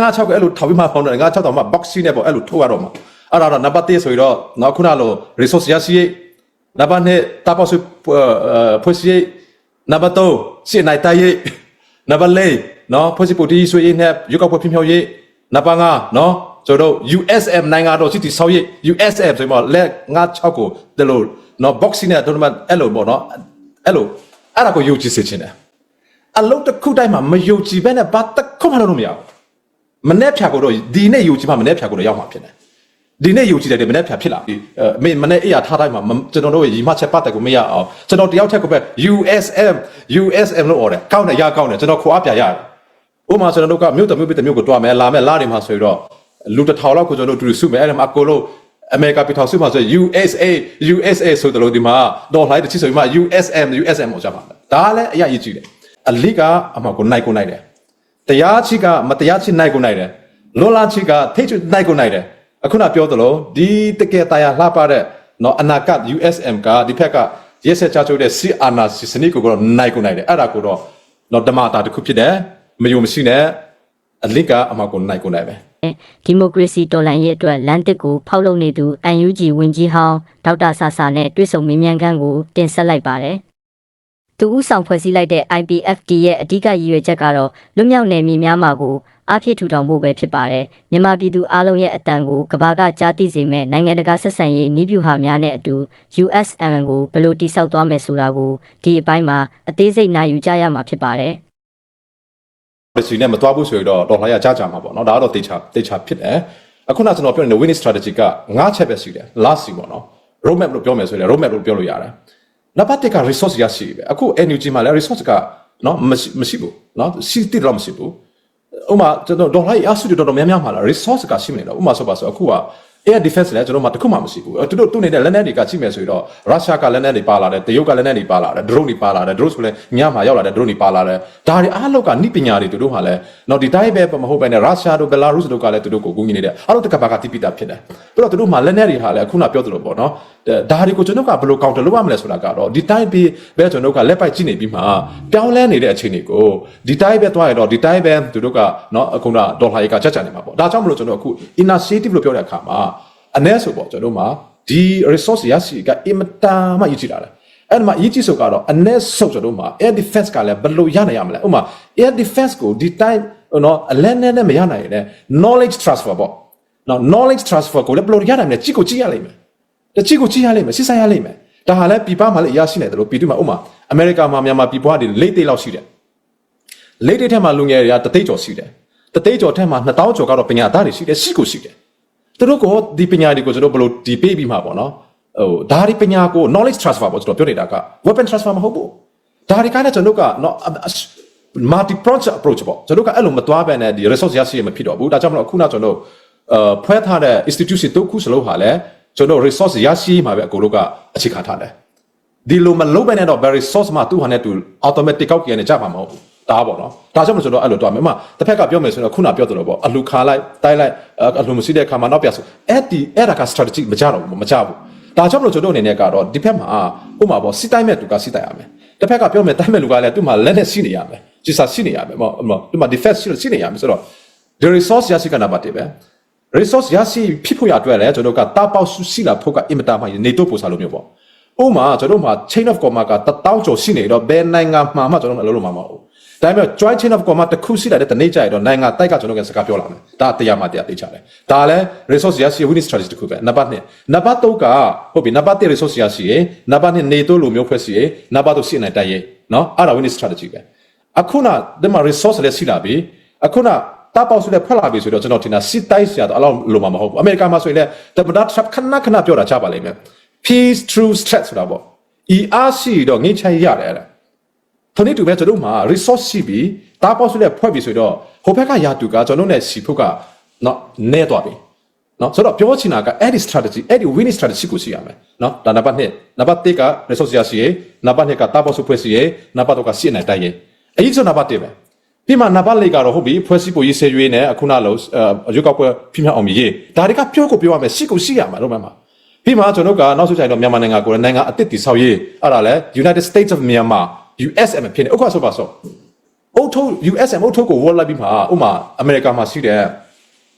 ငါ6ကအဲ့လိုထောက်ပြီးမှဖောင်းတယ်ငါ6တော့မှ box နဲ့ပေါ့အဲ့လိုထုတ်ရတော့မှာအဲ့ဒါတော့နံပါတ်1ဆိုရင်တော့နောက်ခုနလို resource ရရှိရေးနံပါတ်2တာပေါ့ဆိုဖွဲ့စည်းနံပါတ်3ရှင်းနိုင်တိုင်းရေးနံပါတ်4နော်ဖွဲ့စည်းပိုတီဆွေးရေးနဲ့ရုပ်ောက်ဖွဲ့ပြင်းဖြောက်ရေးနံပါတ်5နော်ကျွန်တော်တို့ USM နိုင်ငံတော်စစ်တီဆောက်ရေး USM ဆိုမှလက်ငါ6ကိုဒီလိုနော် box နဲ့တို့မှအဲ့လိုပေါ့နော်အဲ့လိုအဲ့ဒါကိုယုံကြည်စေချင်တယ်အလုံးတစ်ခုတိုင်းမှာမယုံကြည်ဘဲနဲ့ဘာတစ်ခုမှလုပ်လို့မရဘူး မနေ့ဖြာကိုတော့ဒီနေ့ယူချင်မှမနေ့ဖြာကိုတော့ရောက်မှာဖြစ်တယ်ဒီနေ့ယူချင်တယ်မနေ့ဖြာဖြစ်လာပြီအဲမင်းမနေ့အေးရထားတိုင်းမှာမကျွန်တော်တို့ရီမချက်ပတ်တယ်ကိုမရအောင်ကျွန်တော်တယောက်ထက်ကိုပဲ USM USM လို့អော်တယ်ကောင်းတယ်ရကောင်းတယ်ကျွန်တော်ခွာပြရတယ်ဥပမာကျွန်တော်တို့ကမြို့တစ်မြို့ပြတစ်မြို့ကိုတွားမယ်လာမယ်လာနေမှာဆိုတော့လူတစ်ထောင်လောက်ကိုကျွန်တော်တို့တူစုမယ်အဲ့ဒါမှအကိုလို့အမေရိကပြည်ထောင်စုမှာဆို USA USA ဆိုတယ်လို့ဒီမှာဒေါ်လာတစ်ချစ်ဆိုပြီးမှ USM USM ကိုကြပါမယ်ဒါလည်းအရာကြီးကြည့်တယ်အလိကအမှကိုနိုင်ကိုနိုင်တယ် တရားချိကမတရားချိနိုင်ကိုနိုင်တယ်လွန်လာချိကထိတ်ချိနိုင်ကိုနိုင်တယ်အခုနပြောသလိုဒီတကယ်တရားလှပတဲ့နော်အနာကတ် USM ကဒီဖက်ကရက်ဆက်ချချိုးတဲ့စီအာနာစီစနစ်ကိုတော့နိုင်ကိုနိုင်တယ်အဲ့ဒါကိုတော့နော်ဓမ္မတာတစ်ခုဖြစ်တယ်မယုံမရှိနဲ့အလစ်ကအမှကိုနိုင်ကိုနိုင်ပဲဒီမိုကရေစီတော်လှန်ရေးအတွက်လမ်းတစ်ကိုဖောက်လုပ်နေသူ UNG ဝန်ကြီးဟောင်းဒေါက်တာဆာဆာနဲ့တွေ့ဆုံမေးမြန်းခန်းကိုတင်ဆက်လိုက်ပါတယ်။ သူဦးဆောင်ဖွဲ့စည်းလိုက်တဲ့ IPFD ရဲ့အဓိကရည်ရွယ်ချက်ကတော့လွတ်မြောက်နယ်မြေများမှာကိုအားဖြည့်ထူထောင်ဖို့ပဲဖြစ်ပါတယ်။မြန်မာပြည်သူအားလုံးရဲ့အတန်ကိုကမ္ဘာကကြားသိစေမဲ့နိုင်ငံတကာဆက်ဆံရေးနည်းဗျူဟာများနဲ့အတူ USM ကိုဘယ်လိုတိစောက်သွားမယ်ဆိုတာကိုဒီအပိုင်းမှာအသေးစိတ်နိုင်ယူကြရမှာဖြစ်ပါတယ်။ policy နဲ့မသွားဘူးဆိုရင်တော့ဒေါ်လာရကြကြမှာပေါ့နော်ဒါကတော့တေချာတေချာဖြစ်တယ်အခုနကျွန်တော်ပြောနေတဲ့ winning strategy က၅ချက်ပဲရှိတယ် last စီပေါ့နော် roadmap လို့ပြောမယ်ဆိုရင် roadmap လို့ပြောလို့ရတယ် နံပါတ်1က resource ရရှိပဲအခု NUG မှာလည်း resource ကနော်မရှိမရှိဘူးနော်ရှိတိတော့မရှိဘူးဥမာကျွန်တော်ဒေါ်လာရရှိတော်တော်များများမှာလား resource ကရှိမနေတော့ဥမာဆိုပါဆိုအခုက air defense လည်းကျွန်တော်မှတခုမှမရှိဘူးသူတို့သူနေတဲ့လက်နက်တွေကရှိမယ်ဆိုရင်တော့ရုရှားကလက်နက်တွေပါလာတယ်တရုတ်ကလက်နက်တွေပါလာတယ် drone တွေပါလာတယ် drone ဆိုလည်းညမှာရောက်လာတဲ့ drone တွေပါလာတယ်ဒါတွေအားလောက်ကနိပညာတွေသူတို့ဟာလည်းတော့ဒီတိုင်းပဲမဟုတ်ပဲနဲ့ရုရှားတို့ဘယ်လာရုစ်တို့ကလည်းသူတို့ကိုကူညီနေတယ်အားလုံးတကဘာကတိပိတာဖြစ်တယ်ပြီးတော့သူတို့မှာလက်နက်တွေဟာလည်းအခုနပြောသလိုပေါ့နော်ဒါတွေကိုကျွန်တော်ကဘယ်လို counter လုပ်ရမလဲဆိုတာကတော့ဒီတိုင်းပဲပဲကျွန်တော်ကလက်ပိုက်ကြည့်နေပြီးမှပြောင်းလဲနေတဲ့အခြေအနေကိုဒီတိုင်းပဲသွားရတော့ဒီတိုင်းပဲသူတို့ကနော်အခုနဒေါ်လာရေးကချက်ချနေမှာပေါ့ဒါကြောင့်မလို့ကျွန်တော်အခု initiative လို့ပြောတဲ့အခါမှာ အ ਨੇ ဆိုပေါ့ကျွန်တော်မှာဒီ resource ရရှိကအင်မတန်မှရည်ကြည်လာတယ်အဲ့ဒီမှာအရေးကြီးဆုံးကတော့အ ਨੇ ဆုပ်ကျွန်တော်မှာ air defense ကလည်းဘယ်လိုရနိုင်ရမလဲဥပမာ air defense ကိုဒီ time နော်အလဲနဲ့နဲ့မရနိုင်ရင်လည်း knowledge transfer ပေါ့နော် knowledge transfer ကိုလည်းဘယ်လိုရနိုင်မလဲကြည့်ကိုကြည့်ရလိမ့်မယ်တချိကိုကြည့်ရလိမ့်မယ်စစ်ဆိုင်ရလိမ့်မယ်ဒါဟာလည်းပြည်ပမှာလည်းအရာရှိနေတယ်လို့ပြည်သူမှာဥပမာအမေရိကန်မှာမြန်မာပြည်ပွားတွေလိတ်သိလောက်ရှိတယ်လိတ်သိထက်မှာလူငယ်တွေကတသိန်းကျော်ရှိတယ်တသိန်းကျော်ထက်မှာ2000ကျော်ကတော့ပညာသားတွေရှိတယ်ရှိကိုရှိတယ် သူတို့ကဒီပညာတွေကိုကျွန်တော်ဘယ်လိုဒီပေးပြီးမှာပေါ့နော်ဟိုဒါဒီပညာကို knowledge transfer ပေါ့ကျွန်တော်ပြောနေတာက weapon transfer မဟုတ်ဘူးဒါဒီကလည်းကျွန်တော်ကနော် multi project approach ပေါ့ကျွန်တော်ကအဲ့လိုမသွားဘဲနဲ့ဒီ resource ရရှိရမဖြစ်တော့ဘူးဒါကြောင့်မလို့အခုနောက်ကျွန်တော်အာဖွဲထားတဲ့ institution တုတ်ခုစလုံးဟာလည်းကျွန်တော် resource ရရှိမှာပဲအကုန်လုံးကအခြေခံထားတယ်ဒီလိုမလုပ်ဘဲနဲ့တော့ very resource မှာသူ့ဟာနဲ့သူ automatic ကောက်ကျန်နေကြမှာမဟုတ်ဘူး ဒါပေါ့နော်ဒါကြောင့်မလို့ကျွန်တော်အဲ့လိုတော့မယ်အမတစ်ဖက်ကပြောမယ်ဆိုတော့ခုနပြောသလိုပေါ့အလူခါလိုက်တိုင်းလိုက်အလူမရှိတဲ့အခါမှာနောက်ပြဆိုအဲ့ဒီအဲ့ဒါက strategy မကြတော့ဘူးမကြဘူးဒါကြောင့်မလို့ကျွန်တော်အနေနဲ့ကတော့ဒီဖက်မှာဥပမာပေါ့စီတိုင်းမဲ့သူကစီတိုင်းရမယ်တစ်ဖက်ကပြောမယ်တိုင်းမဲ့လူကလည်းသူ့မှာလက်နဲ့စီနေရမယ်ကျစာစီနေရမယ်မဟုတ်သူ့မှာ defense ရှိလို့စီနေရမယ်ဆိုတော့ the resource ရရှိကနာပါတည်ပဲ resource ရရှိဖြစ်ဖို့ရအတွက်လည်းကျွန်တော်ကတာပေါက်စုရှိလာဖို့ကအင်မတန်မှနေတော့ပို့စားလို့မျိုးပေါ့ဥမာကျွန်တော်မှာ chain of command ကတောင်းကျော်ရှိနေတော့ဘယ်နိုင်ငံမှာမှကျွန်တော်မလုပ်လို့မှာမဟုတ် ဒါပေမဲ့ joint chain of command တစ်ခုရှိလာတဲ့တနေ့ကျရင်တော့နိုင်ငံတိုက်ကကျွန်တော်ကစကားပြောလာမယ်ဒါတရားမှတရားသိချတယ်ဒါလည်း resource ရရှိ winning strategy တစ်ခုပဲနံပါတ်1နံပါတ်3ကဟုတ်ပြီနံပါတ်1 resource ရရှိရေနံပါတ်2နေတော့လိုမျိုးဖွဲ့စီရေနံပါတ်3ရှင်းနိုင်တိုက်ရေနော်အဲ့ဒါ winning strategy ပဲအခုနဒီမှာ resource လည်းရှိလာပြီအခုနတာပေါက်စုလည်းဖွက်လာပြီဆိုတော့ကျွန်တော်ထင်တာစစ်တိုက်စရာတော့အလောက်လိုမှာမဟုတ်ဘူးအမေရိကန်မှာဆိုရင်လည်း the brother trap ခဏခဏပြောတာချပါလိမ့်မယ် peace through threat ဆိုတာပေါ့ ERC တော့ငိမ့်ချရရတယ်အဲ့ဒါ ခဏတူပဲကျွန်တော်မှာ resource ရှိပြီတာပေါက်စုလည်းဖွက်ပြီဆိုတော့ဟိုဘက်ကရာတူကကျွန်တော်နဲ့စီဖို့ကနော်နဲသွားပြီနော်ဆိုတော့ပြောချင်တာကအဲ့ဒီ strategy အဲ့ဒီ winning strategy ကိုရှိရမယ်နော်ဒါနံပါတ်1နံပါတ်1က resource ရရှိရေးနံပါတ်2ကတာပေါက်စုဖွဲ့စီရေးနံပါတ်3ကရှင်းနိုင်တိုက်ရေးအဲ့ဒီဆိုနံပါတ်1ပဲပြီးမှနံပါတ်၄ကတော့ဟုတ်ပြီဖွဲ့စည်းပုံရေးဆဲရွေးနဲ့အခုနလို့ရုပ်ောက်ပွဲပြင်းပြအောင်ရေးဒါတွေကပြောကိုပြောရမယ်ရှိကိုရှိရမှာတော့မှမှာပြီးမှကျွန်တော်ကနောက်ဆုံးချိန်တော့မြန်မာနိုင်ငံကိုနိုင်ငံအစ်စ်တီဆောက်ရေးအဲ့ဒါလဲ United States of Myanmar USM ဖြစ်နေဥက္ကဆိုပါဆိုအုတ်ထုတ် USM အုတ်ထုတ်ကိုဝေါ်လိုက်ပြီးမှဥမာအမေရိကန်မှာရှိတဲ့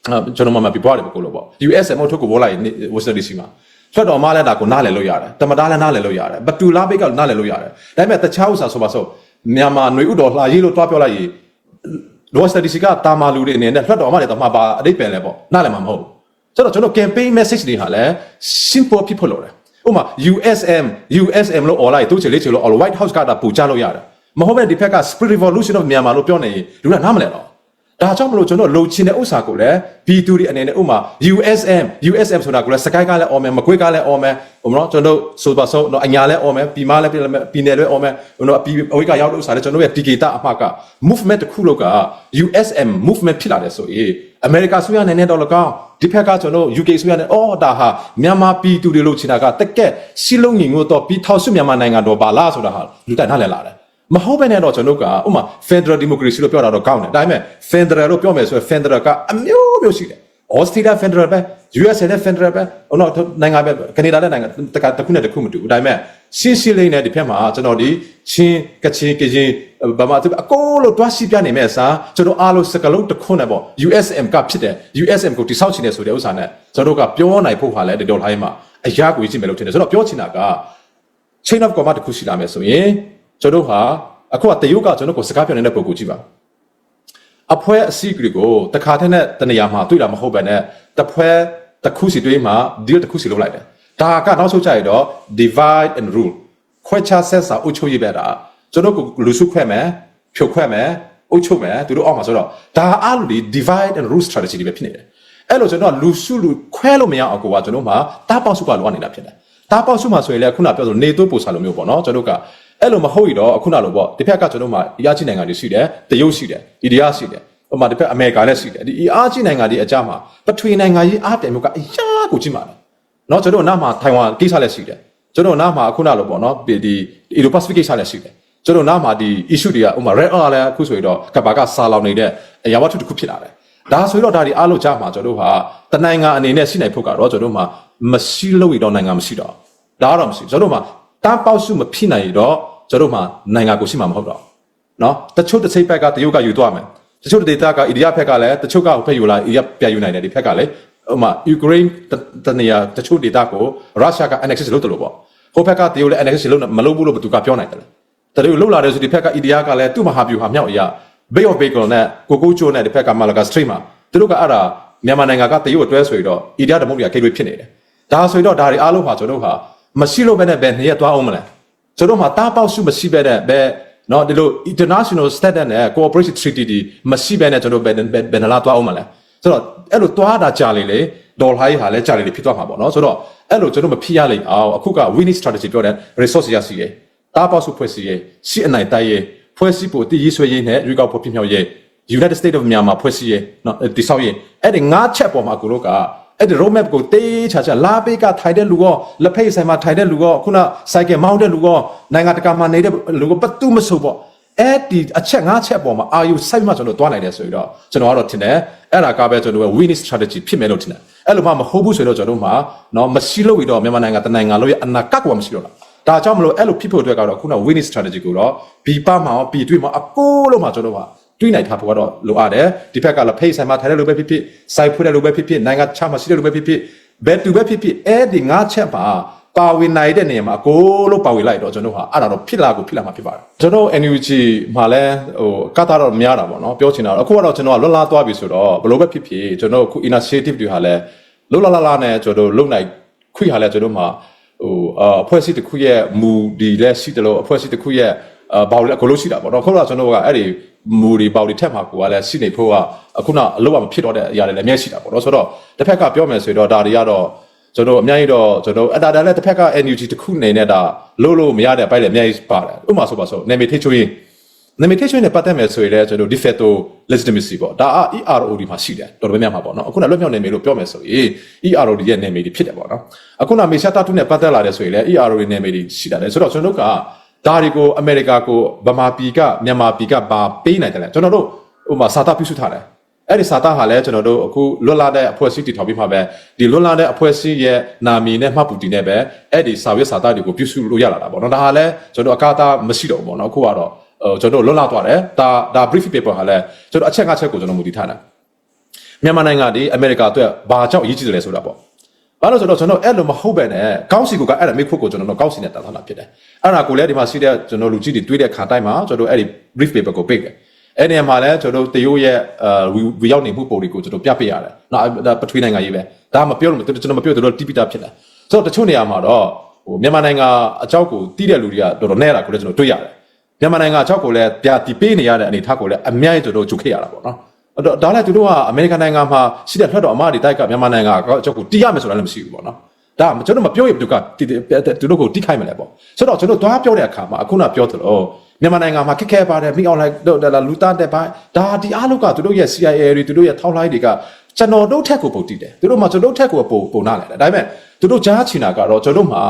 အာကျွန်တော်မှမပြပွားတယ်ကိုလို့ပေါ့ USM အုတ်ထုတ်ကိုဝေါ်လိုက်ဝစတီစီမှာထွက်တော်မှလည်းဒါကိုနားလည်လို့ရတယ်တမတားလည်းနားလည်လို့ရတယ်ဘတူလာပိတ်ကနားလည်လို့ရတယ်ဒါပေမဲ့တခြားဥစ္စာဆိုပါဆိုမြန်မာຫນွေဥတော်လှရေးလို့တွားပြောလိုက်ရင်လောစတီစီကတာမာလူတွေအနေနဲ့လွှတ်တော်မှလည်းတော့မှာပါအတိတ်ပင်လဲပေါ့နားလည်းမှာမဟုတ်ဘူးဆိုတော့ကျွန်တော် campaign message တွေဟာလည်း simple people လို့တယ် ဥပမာ USM USM လို့ online သူချေလေးချေလို့ all white house ကတာပူချလို့ရတယ်မဟုတ်ပဲဒီဖက်က spirit revolution of Myanmar လို့ပြောနေရင်လူကနားမလဲတော့ ဒါကြောင့်မလို့ကျွန်တော်လုံချင်တဲ့ဥစ္စာကိုလည်း B2 တွေအနေနဲ့ဥပမာ USM USM ဆိုတာကိုလည်းစကိုင်းကလည်းအော်မယ်မကွေးကလည်းအော်မယ်ဟိုမနော်ကျွန်တော်ဆိုပါဆိုတော့အညာလည်းအော်မယ်ပြည်မလည်းပြည်လည်းပြည်နယ်လည်းအော်မယ်ဟိုနော်ပြည်အဝိကရောက်တဲ့ဥစ္စာလည်းကျွန်တော်ရဲ့ဒီကေတာအမှက movement တစ်ခုလောက်က USM movement ဖြစ်လာတယ်ဆိုရင်အမေရိကဆိုရနေနေတော့လကောင်းဒီဖက်ကကျွန်တော် UK ဆိုရနေအော်ဒါဟာမြန်မာပြည်သူတွေလို့ချင်တာကတက်ကက်စီလုံးညီငို့တော့ပြည်ထောင်စုမြန်မာနိုင်ငံတော်ပါလားဆိုတာဟာလူတိုက်နားလည်လာတယ် မဟုတ်ဘဲနဲ့တော့ကျွန်တော်ကဥမာ Federal Democracy လို့ပြောတာတော့ကောင်းတယ်ဒါပေမဲ့ Federal လို့ပြောမယ်ဆိုရင် Federal ကအမျိုးမျိုးရှိတယ် Australia Federal ပဲ US နဲ့ Federal ပဲဟိုတော့နိုင်ငံပဲကနေဒါနဲ့နိုင်ငံတကတစ်ခုနဲ့တစ်ခုမတူဘူးဒါပေမဲ့ရှင်းရှင်းလေးနဲ့ဒီဖက်မှာကျွန်တော်ဒီချင်းကချင်ကရင်ဗမာသူအကိုလို့တွားရှိပြနေမဲ့အစားကျွန်တော်အားလုံးစကလုံးတစ်ခုနဲ့ပေါ့ USM ကဖြစ်တယ် USM ကိုတိဆောက်ချင်တယ်ဆိုတဲ့ဥစ္စာနဲ့ကျွန်တော်တို့ကပြောနိုင်ဖို့ဟာလဲဒီဒေါ်လာဟိုင်းမှာအရာကိုကြည့်မယ်လို့ထင်တယ်ဆိုတော့ပြောချင်တာက chain of command တစ်ခုရှိလာမယ်ဆိုရင် ကျွန်တော်တို့ဟာအခုကတရုတ်ကကျွန်တော်ကိုစကားပြောနေတဲ့ပုံကိုကြည့်ပါအဖွဲအစည်းတွေကိုတခါတည်းနဲ့တနေရာမှာတွေ့တာမဟုတ်ပဲနဲ့တဖွဲတစ်ခုစီတွေ့မှာ deal တစ်ခုစီလုပ်လိုက်တယ်ဒါကနောက်ဆုံးကြရတော့ divide and rule ခွဲခြားဆက်စာအုပ်ချုပ်ရေးပဲတာကျွန်တော်ကိုလူစုခွဲမယ်ဖြုတ်ခွဲမယ်အုပ်ချုပ်မယ်သူတို့အောက်မှာဆိုတော့ဒါအားလို့ဒီ divide and rule strategy တွေပဲဖြစ်နေတယ်အဲ့လိုကျွန်တော်ကလူစုလူခွဲလို့မရအောင်ကိုကကျွန်တော်မှတားပေါက်စုကလိုအပ်နေတာဖြစ်တယ်တားပေါက်စုမှာဆိုရင်လည်းခုနပြောဆိုနေသွပို့စာလိုမျိုးပေါ့နော်ကျွန်တော်က အဲ့လိုမဟုတ်ရတော့ခုနလိုပေါ့ဒီဖက်ကကျွန်တော်မှအရာချင်းနိုင်ငံတွေရှိတယ်တရုတ်ရှိတယ်အိန္ဒိယရှိတယ်ဟိုမှာဒီဖက်အမေရိကလည်းရှိတယ်ဒီအားချင်းနိုင်ငံတွေအကြမှာပထဝီနိုင်ငံကြီးအားပြိုင်မှုကအရာကိုကြည့်မှာတယ်နော်ကျွန်တော်နားမှာထိုင်ဝမ်ကိစ္စလည်းရှိတယ်ကျွန်တော်နားမှာခုနလိုပေါ့နော်ဒီဒီအီရိုပစိဖိတ်ကိစ္စလည်းရှိတယ်ကျွန်တော်နားမှာဒီ issue တွေကဥမာ red hour လည်းအခုဆိုရင်တော့ကဘာကစာလောင်နေတဲ့အရာဝတ္ထုတစ်ခုဖြစ်လာတယ်ဒါဆိုတော့ဒါဒီအားလုံးကြားမှာကျွန်တော်တို့ဟာတနိုင်ငံအနေနဲ့ရှိနိုင်ဖို့ကတော့ကျွန်တော်တို့မှာမရှိလို့ရတော့နိုင်ငံမရှိတော့ဒါတော့မရှိကျွန်တော်တို့မှာတန်းပေါက်စုမဖြစ်နိုင်တော့ ကျွန်တော်တို့မှာနိုင်ငံကိုရှိမှာမဟုတ်တော့နော်တချို့တစ်စိတ်ဘက်ကတရုတ်ကယူသွားမယ်တချို့ဒေသကအိန္ဒိယဘက်ကလည်းတချို့ကဟိုဘက်ယူလာအိန္ဒိယပြန်ယူနိုင်တယ်ဒီဘက်ကလည်းဥမာယူကရိန်းတနေရာတချို့ဒေသကိုရုရှားက annex လုပ်တယ်လို့ပေါ့ဟိုဘက်ကတရုတ်လည်း annex လုပ်မလုပ်ဘူးလို့ဘယ်သူကပြောနိုင်တယ်လဲတရုတ်လှုပ်လာတယ်ဆိုဒီဘက်ကအိန္ဒိယကလည်းသူ့မဟာဗျူဟာမြောက်အရာ Bay of Bengal နဲ့ကိုကိုချိုနဲ့ဒီဘက်က Malaga Strait မှာသူတို့ကအဲ့ဒါမြန်မာနိုင်ငံကတရုတ်အတွဲဆိုရင်တော့အိန္ဒိယဓမ္မတွေကကိတ်တွေဖြစ်နေတယ်ဒါဆိုရင်တော့ဒါတွေအားလုံးဟာကျွန်တော်တို့ဟာမရှိလို့ပဲနဲ့ဘယ်နှစ်ရက်သွားအောင်မလဲ ကျွန်တော်မှာတားပေါက်စုမရှိပဲနဲ့ဘယ်နော်ဒီလို international standard နဲ့ cooperation treaty ဒီမရှိပဲနဲ့ကျွန်တော်ဘယ်ဘယ်နလားသွားအောင်မလဲဆိုတော့အဲ့လိုသွားတာကြာလေလေဒေါ်လာဟိုင်းဟာလည်းကြာလေလေဖြစ်သွားမှာပေါ့နော်ဆိုတော့အဲ့လိုကျွန်တော်မဖြစ်ရလိမ့်အောင်အခုက winning strategy ပြောတဲ့ resource ရရှိရတားပေါက်စုဖွဲ့စည်းရရှိအနိုင်တိုက်ရဖွဲ့စည်းဖို့တည်ရည်ဆွေးရေးနဲ့ရွေးကောက်ဖို့ဖြစ်မြောက်ရေး United States of Myanmar ဖွဲ့စည်းရေးနော်တိဆောက်ရေးအဲ့ဒီငါးချက်ပေါ်မှာကိုတို့က အဲ့ဒီ roadmap ကိုတေးချာချာလာပေးကထိုင်တဲ့လူရောလက်ဖိတ်ဆိုင်မှာထိုင်တဲ့လူရောခုန cycle မောင်းတဲ့လူရောနိုင်ငံတကာမှာနေတဲ့လူရောပတ်တူးမဆိုပေါ့အဲ့ဒီအချက်ငါးချက်ပေါ်မှာအာယူစိုက်မှကျွန်တော်တွားနိုင်တယ်ဆိုပြီးတော့ကျွန်တော်ကတော့ထင်တယ်အဲ့ဒါကပဲကျွန်တော်က winning strategy ဖြစ်မယ်လို့ထင်တယ်အဲ့လိုမှမဟုတ်ဘူးဆိုတော့ကျွန်တော်တို့မှာနော်မရှိလို့ပြီးတော့မြန်မာနိုင်ငံတနိုင်ငံလို့ရအနာကကမရှိတော့လားဒါကြောင့်မလို့အဲ့လိုဖြစ်ဖို့အတွက်ကတော့ခုန winning strategy ကိုတော့ဘီပမှာရောဘီတွေ့မှာအကိုလို့မှကျွန်တော်က တွေးနိုင်ထားဖို့ကတော့လိုအပ်တယ်ဒီဘက်ကလည်းဖိတ်ဆိုင်မှာထိုင်တဲ့လူပဲဖြစ်ဖြစ်စိုက်ဖွေးတဲ့လူပဲဖြစ်ဖြစ်နိုင်ငံခြားမှာရှိတဲ့လူပဲဖြစ်ဖြစ်ဘယ်သူပဲဖြစ်ဖြစ်အဲ့ဒီငါးချက်မှာပါဝင်နိုင်တဲ့နေရာမှာအကိုလို့ပါဝင်လိုက်တော့ကျွန်တော်ဟာအဲ့ဒါတော့ဖြစ်လာကိုဖြစ်လာမှာဖြစ်ပါတယ်ကျွန်တော် NUG မှာလည်းဟိုကတ်တာတော့များတာပေါ့နော်ပြောချင်တာတော့အခုကတော့ကျွန်တော်ကလွတ်လာသွားပြီဆိုတော့ဘယ်လိုပဲဖြစ်ဖြစ်ကျွန်တော်အခု initiative တွေဟာလည်းလွတ်လာလာလာနဲ့ကျွန်တော်လုံနိုင်ခွင့်ဟာလည်းကျွန်တော်မှာဟိုအဖွဲ့အစည်းတစ်ခုရဲ့မူဒီလည်းရှိတယ်လို့အဖွဲ့အစည်းတစ်ခုရဲ့အာဘောက်လည်းအကုန်လုံးရှိတာပေါ့နော်ခုနကကျွန်တော်ကအဲ့ဒီ မူဒီဘောက်ဒီထက်မှာကိုကလည်းရှိနေဖို့ကအခုနအလုပ်ကမဖြစ်တော့တဲ့အရာတွေလည်းအများကြီးရှိတာပေါ့နော်ဆိုတော့တစ်ဖက်ကပြောမယ်ဆိုရင်တော့ဒါတွေကတော့ကျွန်တော်အများကြီးတော့ကျွန်တော်အတားတာလည်းတစ်ဖက်က NUG တစ်ခုနေနဲ့ဒါလို့လို့မရတဲ့အပိုင်းလည်းအများကြီးပါတယ်ဥပမာဆိုပါဆိုနာမည်ထိချွေးနာမည်ထိချွေးနဲ့ပတ်သက်မယ်ဆိုရင်လည်းကျွန်တော် de facto legitimacy ပေါ့ဒါ EROD မှာရှိတယ်တော်တော်များများမှာပေါ့နော်အခုနလွတ်မြောက်နေမယ်လို့ပြောမယ်ဆိုရင် EROD ရဲ့နာမည်တွေဖြစ်တယ်ပေါ့နော်အခုနမေရှာတာတုနဲ့ပတ်သက်လာတယ်ဆိုရင်လည်း EROD နာမည်တွေရှိတယ်ဆိုတော့ကျွန်တော်တို့က ဒါတွေကိုအမေရိကကိုဗမာပြည်ကမြန်မာပြည်ကပါပေးနိုင်တယ်လေကျွန်တော်တို့ဟိုမှာစာသားပြုစုထားတယ်အဲ့ဒီစာသားဟာလည်းကျွန်တော်တို့အခုလွတ်လာတဲ့အဖွဲ့အစည်းတည်ထောင်ပြီးမှပဲဒီလွတ်လာတဲ့အဖွဲ့အစည်းရဲ့နာမည်နဲ့မှတ်ပူတည်နဲ့ပဲအဲ့ဒီစာရွက်စာသားတွေကိုပြုစုလို့ရလာတာပေါ့နော်ဒါဟာလည်းကျွန်တော်အကာအသမရှိတော့ဘူးပေါ့နော်အခုကတော့ဟဟိုကျွန်တော်လွတ်လပ်သွားတယ်ဒါဒါ brief paper ဟာလဲကျွန်တော်အချက်ငါးချက်ကိုကျွန်တော်မူတည်ထားတာမြန်မာနိုင်ငံဒီအမေရိကအတွက်ဘာကြောင့်အရေးကြီးတယ်လဲဆိုတာပေါ့ ဘာလို့ဆိုတော့ကျွန်တော်အဲ့လိုမဟုတ်ပဲနဲ့ကောင်းစီကိုကအဲ့ဒါမိခွတ်ကိုကျွန်တော်တို့ကောင်းစီနဲ့တာထားတာဖြစ်တယ်အဲ့ဒါကိုလည်းဒီမှာရှိတဲ့ကျွန်တော်လူကြီးတွေတွေးတဲ့ခါတိုင်းမှာကျွန်တော်အဲ့ဒီ brief paper ကိုပိတ်တယ်အဲ့ဒီမှာလည်းကျွန်တော်တရုတ်ရဲ့အဲဝီရောက်နေမှုပုံတွေကိုကျွန်တော်ပြပြရတယ်နော်ဒါပထဝီနိုင်ငံရေးပဲဒါမပြောလို့ကျွန်တော်မပြောတို့တိပိတာဖြစ်တယ်ဆိုတော့တချို့နေရာမှာတော့ဟိုမြန်မာနိုင်ငံအကြောက်ကိုတီးတဲ့လူတွေကတော်တော်နဲတာကိုလည်းကျွန်တော်တွေ့ရတယ်မြန်မာနိုင်ငံအကြောက်ကိုလည်းပြတီပေးနေရတဲ့အနေအထားကိုလည်းအများကြီးကျွန်တော်ကြုတ်ခဲ့ရတာပေါ့နော် အဲ့တော့ဒါလည်းသူတို့ကအမေရိကန်နိုင်ငံမှာရှိတဲ့လွှတ်တော်အမတွေတိုက်ကမြန်မာနိုင်ငံကအကြောက်ကိုတီးရမယ်ဆိုတာလည်းမရှိဘူးပေါ့နော်ဒါကျွန်တော်မပြောရင်သူကတီသူတို့ကိုတီးခိုင်းမလဲပေါ့ဆိုတော့ကျွန်တော်သွားပြောတဲ့အခါမှာအခုနပြောသလိုမြန်မာနိုင်ငံမှာခက်ခဲပါတယ်မိအောင်လိုက်လူသားတဲ့ပိုင်းဒါဒီအားလုံးကသူတို့ရဲ့ CIA တွေသူတို့ရဲ့ထောက်လိုင်းတွေကကျွန်တော်တို့ထက်ကိုပုံတည်တယ်သူတို့မှကျွန်တော်တို့ထက်ကိုပုံပုံနာတယ်ဒါပေမဲ့သူတို့ကြားချင်တာကတော့ကျွန်တော်တို့မှာ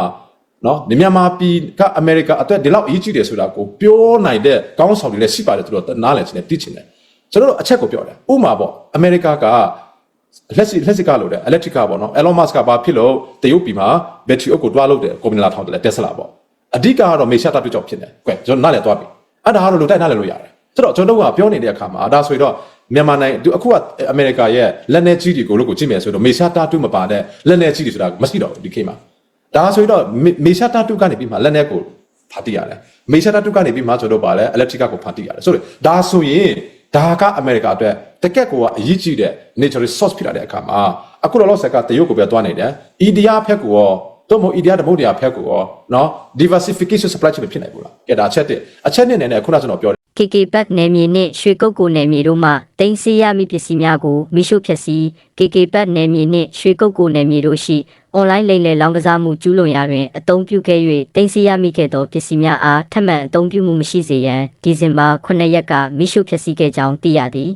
နော်မြန်မာပြည်ကအမေရိကအတွက်ဒီလောက်အရေးကြီးတယ်ဆိုတာကိုပြောနိုင်တဲ့ကောင်းဆောင်တွေလည်းရှိပါတယ်သူတို့နားလည်ချင်တယ်သိချင်တယ် ကျွန်တော်တို့အချက်ကိုပြောတယ်ဥမာပေါ့အမေရိကကလက်စီလက်စီကလို့တယ် electric ပေါ့နော် Elon Musk ကဘာဖြစ်လို့တရုတ်ပြည်မှာ battery အုပ်ကိုတွားလို့တယ်ကွန်ပဏီလာထောင်တယ် Tesla ပေါ့အဓိကကတော့မေရှာတာပြုတ်ကြောင့်ဖြစ်တယ်ကွယ်ကျွန်တော်နားလည်သွားပြီအဲ့ဒါကတော့လူတိုက်နားလည်လို့ရတယ်ဆိုတော့ကျွန်တော်တို့ကပြောနေတဲ့အခါမှာဒါဆိုရင်တော့မြန်မာနိုင်ငံသူအခုကအမေရိကရဲ့လက်နေကြီးတွေကိုလို့ကိုကြည့်မယ်ဆိုတော့မေရှာတာတုမပါတဲ့လက်နေကြီးတွေဆိုတာမရှိတော့ဘူးဒီခေတ်မှာဒါဆိုရင်တော့မေရှာတာတုကနေပြီးမှလက်နေကိုဖာတိရတယ်မေရှာတာတုကနေပြီးမှကျွန်တော်ပါလဲ electric ကိုဖာတိရတယ်ဆိုတော့ဒါဆိုရင် ဒါကအမေရိကအတွက်တကက်ကိုကအရေးကြီးတဲ့ nature resource ဖြစ်လာတဲ့အခါမှာအခုတော့လောဆက်ကတရုတ်ကိုပဲတွားနေတယ်။ EDR ဖက်ကိုရောတော့မဟုတ် EDR တမုတ်တရားဖက်ကိုရောနော် diversification supply chain ဖြစ်နိုင်ဘူးလား။ကဲဒါအချက်တစ်အချက်နှစ်နဲ့နဲ့ခုနကျွန်တော်ပြော KK Back နယ်မြေနှင့်ရွှေကုတ်ကိုနယ်မြေတို့မှတင်စီရမိပစ္စည်းများကိုမိရှုဖြက်စီ KK Back နယ်မြေနှင့်ရွှေကုတ်ကိုနယ်မြေတို့ရှိ အွန်လိုင်းလိမ်လည်လောင်းကစားမှုကျူးလွန်ရာတွင်အသုံးပြုခဲ့၍တင်စီရမိခဲ့သောပစ္စည်းများအားထပ်မံအသုံးပြုမှုမရှိစေရန်ဒီဇင်ဘာ9ရက်ကမိရှုဖြက်စီခဲ့ကြောင်းသိရသည်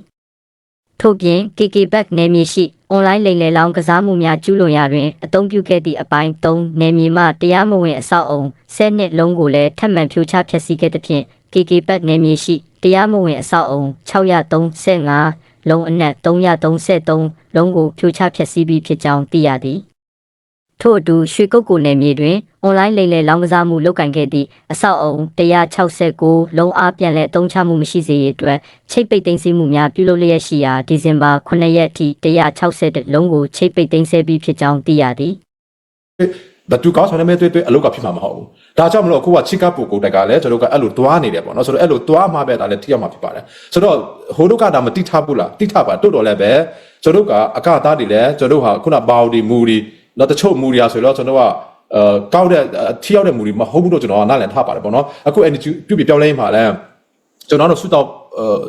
ထို့ပြင် KK Back နယ်မြေရှိအွန်လိုင်းလိမ်လည်လောင်းကစားမှုများကျူးလွန်ရာတွင်အသုံးပြုခဲ့သည့်အပိုင်း3နယ်မြေမှတရားမဝင်အဆောက်အုံ10နှစ်လုံးကိုလည်းထပ်မံဖြိုချဖျက်ဆီးခဲ့သဖြင့် KK Back နယ်မြေရှိတရားမဝင်အဆောက်အုံ635လုံးအနက်333လုံးကိုဖြိုချဖျက်ဆီးပြီးဖြစ်ကြောင်းသိရသည် ထို့အတူရွှေကုတ်ကိုနယ်မြေတွင်အွန်လိုင်းလိမ်လည်လောင်းကစားမှုလုပ်ကင်ခဲ့သည့်အဆောက်အုံ169လုံးအားပြန်လည်အသုံးချမှုမရှိစေရန်အတွက်ချိတ်ပိတ်သိမ်းဆည်းမှုများပြုလုပ်လျက်ရှိရာဒီဇင်ဘာ9ရက်ထိ160လုံးကိုချိတ်ပိတ်သိမ်းဆည်းပြီးဖြစ်ကြောင်းသိရသည်ဘသူကောင်းဆောင်နေမဲ့တွေ့တွေ့အလုပ်ကဖြစ်မှာမဟုတ်ဘူးဒါကြောင့်မလို့အခုကချစ်ကပ်ပူကိုတက်ကလည်းကျွန်တော်ကအဲ့လိုတွားနေတယ်ပေါ့နော်ဆိုတော့အဲ့လိုတွားမှပဲဒါလည်းထိရမှာဖြစ်ပါတယ်ဆိုတော့ဟိုတို့ကဒါမတိထဘူးလားတိထပါတိုးတော်လည်းပဲကျွန်တော်ကအကသားတွေလည်းကျွန်တော်ဟာခုနဘောင်ဒီမူဒီ တော့တချို့မူရီယာဆိုတော့ကျွန်တော်ကအဲကောက်တဲ့ထိရောက်တဲ့မူရီမဟုတ်ဘူးတော့ကျွန်တော်ကနားလည်ထားပါတယ်ပေါ့နော်အခု energy ပြုတ်ပြပြောင်းလဲမှာလည်းကျွန်တော်တို့ဆူတော့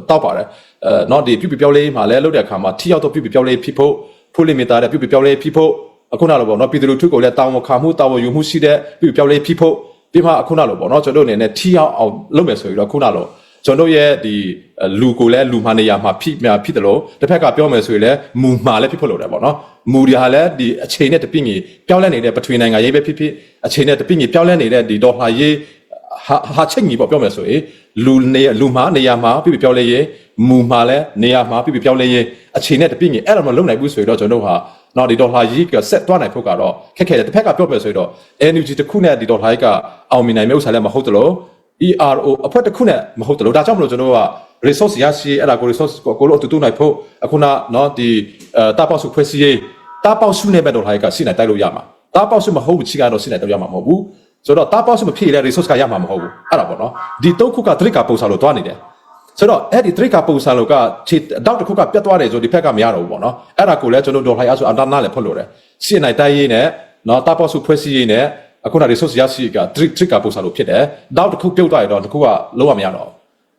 တောက်ပါတယ်အဲတော့ဒီပြုတ်ပြပြောင်းလဲမှာလည်းလုပ်တဲ့အခါမှာထိရောက်တော့ပြုတ်ပြပြောင်းလဲဖြစ်ဖို့ဖို့လိမီတာတဲ့ပြုတ်ပြပြောင်းလဲဖြစ်ဖို့အခုနလိုပေါ့နော်ပြည်သူလူထုကိုလည်းတာဝန်ခံမှုတာဝန်ယူမှုရှိတဲ့ပြုပြောင်းလဲဖြစ်ဖို့ပြီးမှအခုနလိုပေါ့နော်ကျွန်တော်တို့အနေနဲ့ထိရောက်အောင်လုပ်မယ်ဆိုပြီးတော့ခုနလို ကျွန်တော်ရဲ့ဒီလူကိုလည်းလူမှနေရာမှာဖြစ်မြဖြစ်တယ်လို့တစ်ဖက်ကပြောမယ်ဆိုရင်လည်းမူမှာလည်းဖြစ်ဖို့လိုတယ်ပေါ့နော်မူတွေဟာလည်းဒီအချိန်နဲ့တပြည့်ကြီးပြောင်းလဲနေတဲ့ပထဝီနိုင်ငံရေးပဲဖြစ်ဖြစ်အချိန်နဲ့တပြည့်ကြီးပြောင်းလဲနေတဲ့ဒီဒေါ်လာရေးဟာဟာချိန်ကြီးပေါ့ပြောမယ်ဆိုရင်လူနေလူမှာနေရာမှာပြပြပြောင်းလဲရေးမူမှာလည်းနေရာမှာပြပြပြောင်းလဲရေးအချိန်နဲ့တပြည့်ကြီးအဲ့လိုမလုပ်နိုင်ဘူးဆိုရင်တော့ကျွန်တော်တို့ဟာနော်ဒီဒေါ်လာကြီးကဆက်သွားနိုင်ဖို့ကတော့ခက်ခဲတယ်တစ်ဖက်ကပြောပြဆိုရင်တော့ energy တစ်ခုနဲ့ဒီဒေါ်လာကြီးကအောင်မြင်နိုင်မယ့်ဥစ္စာလည်းမဟုတ်တလို့ ERO အဖွဲ့တစ်ခုနဲ့မဟုတ်တလို့ဒါကြောင့်မလို့ကျွန်တော်တို့က resource ရရှိအဲ့ဒါကို resource ကိုကိုလို့အတူတူနိုင်ဖို့အခုနနော်ဒီအဲတာပေါက်စုဖွဲ့စည်းရေးတာပေါက်စုနဲ့ပဲဒေါ်လာကြီးကစိနိုင်တိုက်လို့ရမှာတာပေါက်စုမဟုတ်ဘူးချီကတော့စိနိုင်တော့ရမှာမဟုတ်ဘူးဆိုတော့တာပေါက်စုမဖြစ်လဲ resource ကရမှာမဟုတ်ဘူးအဲ့ဒါပေါ့နော်ဒီတုတ်ခုက trick ကပုံစံလို့တွားနေတယ်ဆိုတော့အဲ့ဒီ trick ကပုံစံလို့ကခြေတောက်တစ်ခုကပြတ်သွားတယ်ဆိုဒီဖက်ကမရတော့ဘူးပေါ့နော်အဲ့ဒါကိုလည်းကျွန်တော်ဒေါ်လာရဆိုအန်တာနာလည်းဖွင့်လို့တယ်စိနိုင်တိုက်ရေးနဲ့နော်တာပေါက်စုဖွဲ့စည်းရေးနဲ့ အခုန resource ရရှိက trick trick ကပုံစံလို့ဖြစ်တယ်တောက်တစ်ခုပြုတ်သွားရတော့တစ်ခုကလုံးဝမရတော့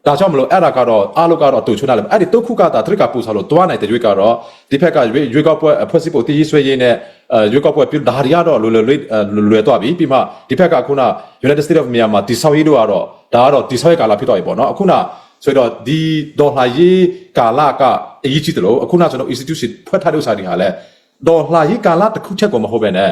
ဒါကြောင့်မလို့အဲ့ဒါကတော့အားလုံးကတော့တူချွန်းလာတယ်အဲ့ဒီတုတ်ခုကတာ trick ကပုံစံလို့တွားနိုင်တဲ့ရွေးကတော့ဒီဖက်ကရွေးရွေးကောက်ပွဲဖွဲ့စည်းဖို့တည်ရဆွဲရေးနဲ့အဲရွေးကောက်ပွဲပြုဒါတွေကတော့လွယ်လွယ်လွယ်လွယ်သွားပြီပြီးမှဒီဖက်ကခုန United States of Myanmar ဒီဆောက်ရေးတို့ကတော့ဒါကတော့ဒီဆောက်ရေးကာလဖြစ်သွားပြီပေါ့နော်အခုနဆိုတော့ဒီဒေါ်လာရေးကာလကအရေးကြီးတယ်လို့အခုနကျွန်တော် institution ဖွဲ့ထားတဲ့ဥစ္စာတွေဟာလည်းဒေါ်လာရေးကာလတစ်ခုချက်ကိုမဟုတ်ပဲနဲ့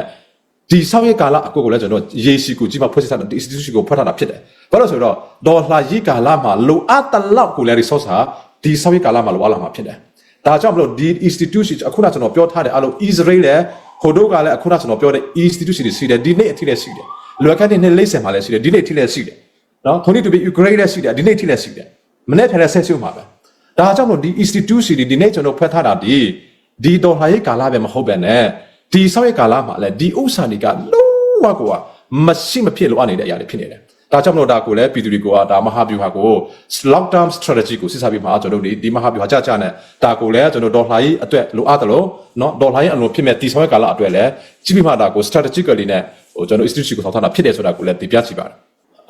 ဒီဆောက်ရေးကာလအကိုကိုလည်းကျွန်တော်ရေစီကိုကြီးမှဖွဲ့စည်းထားတဲ့ institution ကိုဖွဲ့ထားတာဖြစ်တယ်ဘာလို့ဆိုတော့ဒေါ်လာရေးကာလမှာလိုအပ်တဲ့လောက်ကိုလည်း resource ဟာဒီဆောက်ရေးကာလမှာလိုအပ်လာမှာဖြစ်တယ်ဒါကြောင့်မလို့ဒီ institution အခုနကျွန်တော်ပြောထားတဲ့အလုပ် Israel လည်းဟိုတို့ကလည်းအခုနကျွန်တော်ပြောတဲ့ institution တွေရှိတယ်ဒီနေ့အထိလည်းရှိတယ်လွယ်ကတဲ့နေ့လိမ့်စင်မှာလည်းရှိတယ်ဒီနေ့အထိလည်းရှိတယ်နော် Tony to be Ukraine လည်းရှိတယ်ဒီနေ့ထိလည်းရှိတယ်မနေ့ဖက်လည်းဆက်ရှုမှာပဲဒါကြောင့်မို့ဒီ institution တွေဒီနေ့ကျွန်တော်ဖွဲ့ထားတာဒီဒီတော်လှန်ရေးကာလပဲမဟုတ်ပဲနဲ့ ဒီဆောက်ရေးကာလမှာလည်းဒီဥစ္စာတွေကလုံးဝကိုကမရှိမဖြစ်လို့အပ်နေတဲ့အရာတွေဖြစ်နေတယ်ဒါကြောင့်မလို့ဒါကိုလည်းပြည်သူတွေကဒါမဟာဗျူဟာကို long term strategy ကိုစစ်စားပြီးမှကျွန်တော်တို့ဒီဒီမဟာဗျူဟာကြကြနဲ့ဒါကိုလည်းကျွန်တော်ဒေါ်လာရေးအတွက်လိုအပ်တယ်လို့เนาะဒေါ်လာရေးအလိုဖြစ်မဲ့တည်ဆောက်ရေးကာလအတွက်လည်းကြည့်ပြီးမှဒါကို strategically နဲ့ဟိုကျွန်တော် institution ကိုထောက်ထားတာဖြစ်တယ်ဆိုတာကိုလည်းတည်ပြချပါတယ်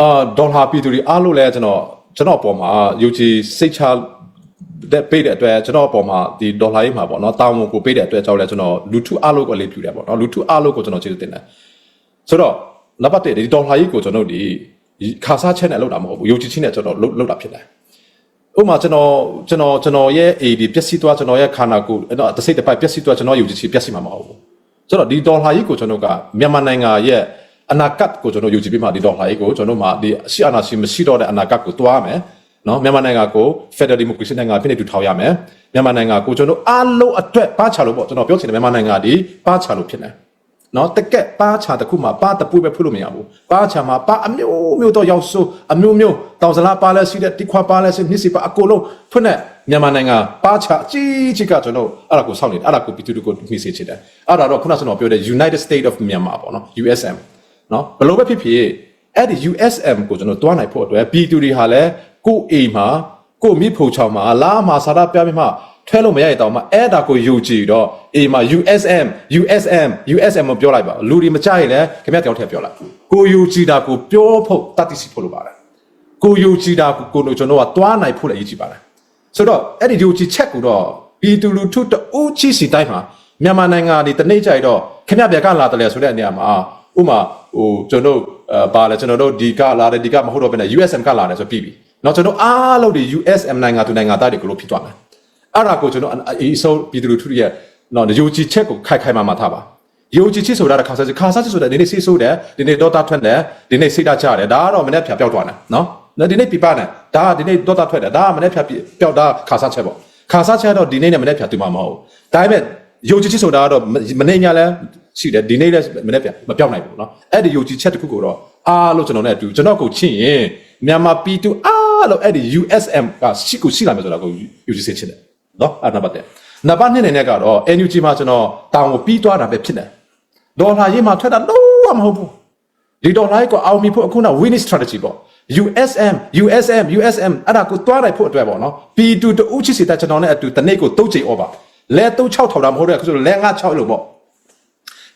အာဒေါ်လာပြည်သူတွေအားလို့လည်းကျွန်တော်ကျွန်တော်အပေါ်မှာယုံကြည်စိတ်ချ တဲ့ပေးတဲ့အတွက်ကျွန်တော်အပေါ်မှာဒီဒေါ်လာရေးမှာပေါ့နော်တာဝန်ကိုပေးတဲ့အတွက်ကြောင့်လည်းကျွန်တော်လူထုအားလို့ကိုလေးပြူတယ်ပေါ့နော်လူထုအားလို့ကိုကျွန်တော်ကျေးဇူးတင်တယ်ဆိုတော့နံပါတ်1ဒီဒေါ်လာရေးကိုကျွန်တော်ဒီခါစားချက်နဲ့လောက်တာမဟုတ်ဘူးယုံကြည်ခြင်းနဲ့ကျွန်တော်လောက်လောက်တာဖြစ်တယ်ဥပမာကျွန်တော်ကျွန်တော်ကျွန်တော်ရဲ့ AD ပျက်စီးသွားကျွန်တော်ရဲ့ခန္ဓာကိုယ်အဲ့တော့တစ်စိတ်တစ်ပိုက်ပျက်စီးသွားကျွန်တော်ယုံကြည်ခြင်းပျက်စီးမှာမဟုတ်ဘူးဆိုတော့ဒီဒေါ်လာရေးကိုကျွန်တော်ကမြန်မာနိုင်ငံရဲ့အနာဂတ်ကိုကျွန်တော်ယုံကြည်ပြီးမှဒီဒေါ်လာရေးကိုကျွန်တော်မှဒီအရှိအနာရှိမရှိတော့တဲ့အနာဂတ်ကိုတွားမယ် နော်မြန်မာနိုင်ငံကို Federal Democracy နိုင်ငံဖြစ်နေတူထောင်ရမယ်မြန်မာနိုင်ငံကိုကျွန်တော်အားလုံးအတွက်ပါချလို့ပေါ့ကျွန်တော်ပြောချင်တယ်မြန်မာနိုင်ငံဒီပါချလို့ဖြစ်နေနော်တကက်ပါချတစ်ခုမှပါတပူပဲဖွလို့မရဘူးပါချမှာပါအမျိုးမျိုးတော့ရောက်ဆိုအမျိုးမျိုးတောင်စလားပါလဲရှိတဲ့တိခွာပါလဲရှိနှစ်စီပါအကုန်လုံးဖွနဲ့မြန်မာနိုင်ငံပါချအကြီးကြီးကကျွန်တော်အဲ့ဒါကိုစောင့်နေတယ်အဲ့ဒါကိုပြည်သူတွေကိုမိစေချင်တယ်အဲ့ဒါတော့ခုနကကျွန်တော်ပြောတဲ့ United States of Myanmar ပေါ့နော် USM နော်ဘယ်လိုပဲဖြစ်ဖြစ်အဲ့ဒီ USM ကိုကျွန်တော်တွားနိုင်ဖို့အတွက်ပြည်သူတွေဟာလည်း ကိုယ်အိမ်မှာကိုယ်မိဖို့ချောင်းမှာလာမှာစာရပြပြမှာထွဲလို့မရတဲ့တောင်မှအဲ့ဒါကိုယူကြည့်တော့အိမ်မှာ USM USM USM မပြောလိုက်ပါဘူးလူတွေမကြိုက်လည်းခင်ဗျားတယောက်ထည့်ပြောလိုက်ကိုယူကြည့်တာကိုပြောဖို့တတ်သိစီဖို့လိုပါတယ်ကိုယူကြည့်တာကိုကိုတို့ကျွန်တော်ကတွားနိုင်ဖို့လည်းအရေးကြီးပါတယ်ဆိုတော့အဲ့ဒီယူကြည့်ချက်ကိုတော့ပြည်သူလူထုတအူးချီစီတိုင်းမှာမြန်မာနိုင်ငံဒီတနေ့ကြိုက်တော့ခင်ဗျားဘယ်ကလာတယ်လဲဆိုတဲ့နေရာမှာဥမာဟိုကျွန်တော်အဲပါလဲကျွန်တော်တို့ဒီကလာတယ်ဒီကမဟုတ်တော့ဘဲနဲ့ USM ကလာတယ်ဆိုပြီးပြီ နော်ကျွန်တော်အားလုံးဒီ USM နိုင်ငံသူနိုင်ငံသားတွေကိုလို့ဖြစ်သွားမယ်အဲ့ဒါကိုကျွန်တော်အဆုံးပြည်သူလူထုရဲ့နော်ယုံကြည်ချက်ကိုခိုက်ခိုက်မှမှထားပါယုံကြည်ချက်ဆိုတာခါစားချက်ခါစားချက်ဆိုတာဒီနေ့ဆေးဆိုးတယ်ဒီနေ့ဒေါတာထွက်တယ်ဒီနေ့စိတ်ဓာတ်ချတယ်ဒါကတော့မနေ့ဖြာပြောက်သွားတယ်နော်နော်ဒီနေ့ပြပနဲ့ဒါကဒီနေ့ဒေါတာထွက်တယ်ဒါကမနေ့ဖြာပျောက်တာခါစားချက်ပေါ့ခါစားချက်တော့ဒီနေ့နဲ့မနေ့ဖြာတူမှာမဟုတ်ဒါပေမဲ့ယုံကြည်ချက်ဆိုတာကတော့မနေ့ညလည်းရှိတယ်ဒီနေ့လည်းမနေ့ဖြာမပြောက်နိုင်ဘူးနော်အဲ့ဒီယုံကြည်ချက်တစ်ခုကိုတော့အားလို့ကျွန်တော်နဲ့အတူကျွန်တော်ကိုချင့်ရင်မြန်မာပြည်သူအား လို့အဲ့ဒီ USM ကရှိကိုရှိလာမယ်ဆိုတာကိုယူကြည့်စေချင်တယ်နော်အဲ့ဒါနံပါတ်1နံပါတ်2နေနဲ့ကတော့ NUG မှာကျွန်တော်တောင်ကိုပြီးသွားတာပဲဖြစ်တယ်ဒေါ်လာရေးမှာထွက်တာလုံးဝမဟုတ်ဘူးဒီဒေါ်လာကိုအောင်မြင်ဖို့အခုန winning strategy ပေါ့ USM USM USM အဲ့ဒါကိုတွားလိုက်ဖို့အတွက်ပေါ့နော် P2 တူချစ်စီတာကျွန်တော်နဲ့အတူတနေ့ကိုတုတ်ချိန် over လဲတုတ်6ထောင်တာမဟုတ်တော့အခုဆိုလဲ9 6လို့ပေါ့